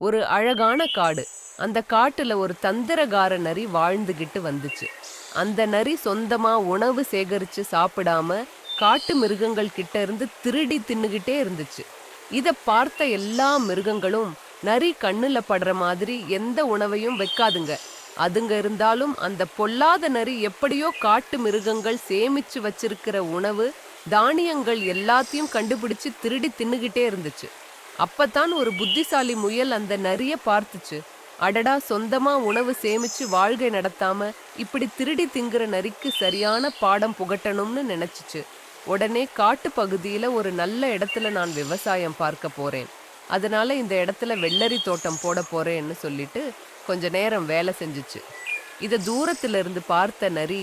ஒரு அழகான காடு. அந்த காட்டுல ஒரு தந்திரகார நரி வாழ்ந்துகிட்டு வந்துச்சு. அந்த நரி சொந்தமா உணவு சேகரிச்சு சாப்பிடாம காட்டு மிருகங்கள் கிட்ட இருந்து திருடி தின்னுகிட்டே இருந்துச்சு. இத பார்த்த எல்லா மிருகங்களும் நரி கண்ணுல படுற மாதிரி எந்த உணவையும் வைக்காதுங்க. அதுங்க இருந்தாலும் அந்த பொல்லாத நரி எப்படியோ காட்டு மிருகங்கள் சேமிச்சு வச்சிருக்கிற உணவு தானியங்கள் எல்லாத்தையும் கண்டுபிடிச்சு திருடி தின்னுகிட்டே இருந்துச்சு. அப்பத்தான் ஒரு புத்திசாலி முயல் அந்த நரிய பார்த்துச்சு. அடடா சொந்தமா உணவு சேமிச்சு வாழ்க்கை நடத்தாம இப்படி திருடி திங்குற நரிக்கு சரியான பாடம் புகட்டணும்னு நினைச்சிச்சு. உடனே காட்டு பகுதியில ஒரு நல்ல இடத்துல நான் விவசாயம் பார்க்க போறேன். அதனால இந்த இடத்துல வெள்ளரி தோட்டம் போட போறேன்னு சொல்லிட்டு கொஞ்ச நேரம் வேலை செஞ்சுச்சு. இத தூரத்துல இருந்து பார்த்த நரி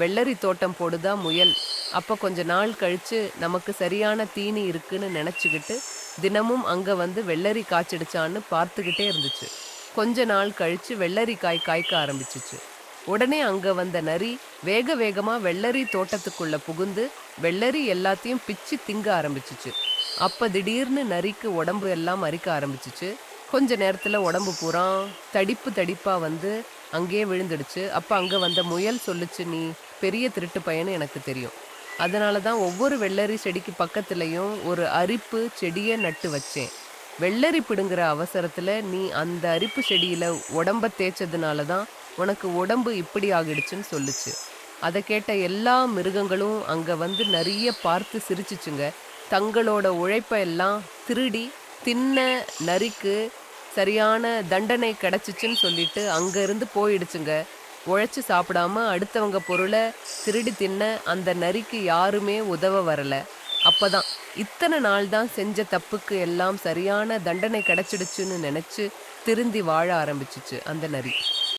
வெள்ளரி தோட்டம் போடுதா முயல் அப்ப கொஞ்ச நாள் கழிச்சு நமக்கு சரியான தீனி இருக்குன்னு நினைச்சுக்கிட்டு தினமும் அங்க வந்து வெள்ளரி காய்ச்சிடுச்சான்னு பார்த்துக்கிட்டே இருந்துச்சு. கொஞ்ச நாள் கழிச்சு வெள்ளரி காய் காய்க்க ஆரம்பிச்சிச்சு. உடனே அங்க வந்த நரி வேக வேகமா வெள்ளரி தோட்டத்துக்குள்ள புகுந்து வெள்ளரி எல்லாத்தையும் பிச்சு திங்க ஆரம்பிச்சிச்சு. அப்ப திடீர்னு நரிக்கு உடம்பு எல்லாம் அரிக்க ஆரம்பிச்சிச்சு. கொஞ்ச நேரத்துல உடம்பு பூரா தடிப்பு தடிப்பா வந்து அங்கேயே விழுந்துடுச்சு. அப்ப அங்க வந்த முயல் சொல்லுச்சு நீ பெரிய திருட்டு பையன்னு எனக்கு தெரியும். அதனால தான் ஒவ்வொரு வெள்ளரி செடிக்கு பக்கத்துலேயும் ஒரு அரிப்பு செடியை நட்டு வச்சேன். வெள்ளரி பிடுங்குற அவசரத்தில் நீ அந்த அரிப்பு செடியில் உடம்ப தேய்ச்சதுனால தான் உனக்கு உடம்பு இப்படி ஆகிடுச்சுன்னு சொல்லுச்சு. அதை கேட்ட எல்லா மிருகங்களும் அங்கே வந்து நிறைய பார்த்து சிரிச்சிச்சுங்க. தங்களோட உழைப்பை எல்லாம் திருடி தின்ன நரிக்கு சரியான தண்டனை கிடச்சிச்சின்னு சொல்லிட்டு அங்கேருந்து போயிடுச்சுங்க. உழைச்சு சாப்பிடாம அடுத்தவங்க பொருளை திருடி தின்ன அந்த நரிக்கு யாருமே உதவ வரல. அப்பதான் இத்தனை நாள் தான் செஞ்ச தப்புக்கு எல்லாம் சரியான தண்டனை கிடைச்சிடுச்சுன்னு நினைச்சு திருந்தி வாழ ஆரம்பிச்சுச்சு அந்த நரி.